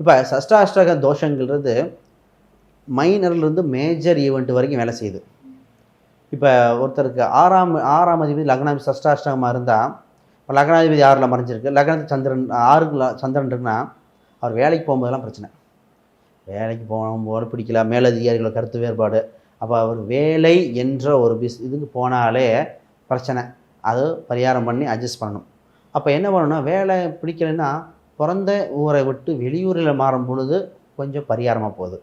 இப்போ சஷ்டாஷ்டக தோஷங்கிறது மைனர்லேருந்து major event வரைக்கும் வேலை செய்யுது. இப்போ ஒருத்தருக்கு ஆறாம் ஆறாம் அதிபதி லக்னாதிபதி சஷ்டாஷ்டகமாக இருந்தால் இப்போ லக்னாதிபதி ஆறில் மறைஞ்சிருக்கு. லக்னத்து சந்திரன் ஆறுல சந்திரன் இருக்குன்னா அவர் வேலைக்கு போகும்போதெல்லாம் பிரச்சனை. வேலைக்கு போகும்போது பிடிக்கல மேலதிகாரிகளோட கருத்து வேறுபாடு. அப்போ அவர் வேலை என்ற ஒரு பிஸ் இதுக்கு போனாலே பிரச்சனை. அது பரிகாரம் பண்ணி அட்ஜஸ்ட் பண்ணணும். அப்போ என்ன பண்ணணும்னா வேலை பிடிக்கலைன்னா பிறந்த ஊரை விட்டு வெளியூரில் மாறும் பொழுது கொஞ்சம் பரிகாரமாக போகுது.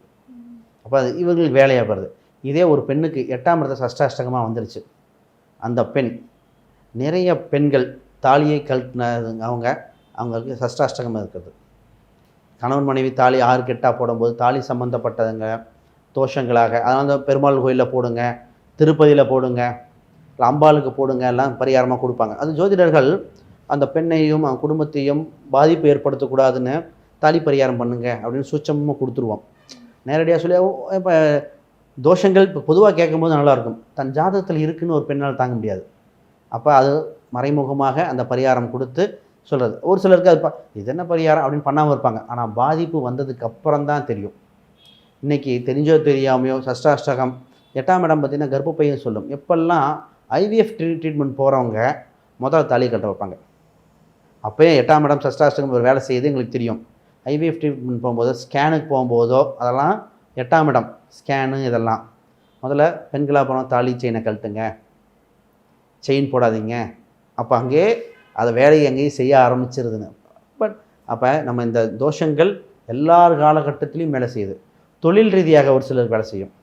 அப்போ அது இவர்கள் வேலையாக போகிறது. இதே ஒரு பெண்ணுக்கு எட்டாம் இடத்த சஷ்டாஷ்டகமாக வந்துருச்சு. அந்த பெண் நிறைய பெண்கள் தாலியை கழட்டின அவங்க அவங்களுக்கு சஷ்டாஷ்டகம் இருக்கிறது. கணவன் மனைவி தாலி ஆறு கெட்டாக போடும்போது தாலி சம்மந்தப்பட்டதுங்க தோஷங்களாக அதனால் தான் பெருமாள் கோயிலில் போடுங்க திருப்பதியில் போடுங்க அம்பாளுக்கு போடுங்க எல்லாம் பரிகாரமாக கொடுப்பாங்க. அது ஜோதிடர்கள் அந்த பெண்ணையும் அவன் குடும்பத்தையும் பாதிப்பு ஏற்படுத்தக்கூடாதுன்னு தாலி பரிகாரம் பண்ணுங்க அப்படின்னு சூட்சமாக கொடுத்துருவோம் நேரடியாக சொல்லி இப்போ தோஷங்கள் இப்போ பொதுவாக கேட்கும்போது நல்லாயிருக்கும் தன் ஜாதகத்தில் இருக்குன்னு ஒரு பெண்ணால் தாங்க முடியாது. அப்போ அது மறைமுகமாக அந்த பரிகாரம் கொடுத்து சொல்கிறது ஒரு சிலருக்கு அது இது என்ன பரிகாரம்? அப்படின்னு பண்ணாமல் இருப்பாங்க. ஆனால் பாதிப்பு வந்ததுக்கு அப்புறம் தான் தெரியும். இன்றைக்கி தெரிஞ்சோ தெரியாமையோ சஷ்டாஷ்டகம் எட்டாம் இடம் பார்த்தீங்கன்னா கர்ப்பப்பையும் சொல்லும். எப்பெல்லாம் ஐவிஎஃப் ட்ரீட்மெண்ட் போகிறவங்க முதல்ல தாலி கட்ட வைப்பாங்க. அப்போயே எட்டாம் இடம் சஷ்டாஷ்டகம் ஒரு வேலை செய்யுது எங்களுக்கு தெரியும். ஐவிஎஃப் ட்ரீட்மெண்ட் போகும்போதோ ஸ்கேனுக்கு போகும்போதோ அதெல்லாம் எட்டாம் இடம். ஸ்கேனு இதெல்லாம். முதல்ல பெண்களாக போனால் தாலி செயினை கழட்டுங்க. செயின் போடாதீங்க. அப்போ அங்கேயே அதை வேலையை அங்கேயும் செய்ய ஆரம்பிச்சிருதுன்னு பட் அப்போ நம்ம இந்த தோஷங்கள் எல்லார் காலகட்டத்திலையும் வேலை செய்யுது. தொழில் ரீதியாக ஒரு சிலர் வேலை செய்யும்.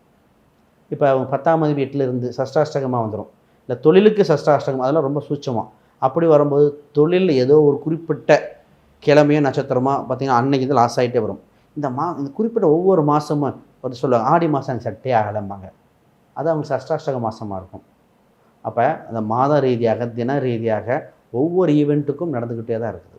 இப்போ பத்தாம் மதிப்பு எட்டில் இருந்து சஷ்டாஷ்டகமாக வந்துடும் இல்லை தொழிலுக்கு சஷ்டாஷ்டகம் அதெல்லாம் ரொம்ப சூட்சமாக அப்படி வரும்போது தொழில் ஏதோ ஒரு குறிப்பிட்ட கிழமையோ நட்சத்திரமாக பார்த்தீங்கன்னா அன்னைக்கு தான் லாஸ் ஆகிட்டே வரும். இந்த மா இந்த குறிப்பிட்ட ஒவ்வொரு மாதமும் ஒரு சொல்லுவாங்க ஆடி மாதம் எனக்கு சட்டே ஆகலைம்பாங்க. அது அவங்க சஷ்டாஷ்டக மாதமாக இருக்கும். அப்போ அந்த மாத ரீதியாக தின ரீதியாக ஒவ்வொரு ஈவெண்ட்டுக்கும் நடந்துக்கிட்டே தான் இருக்குது.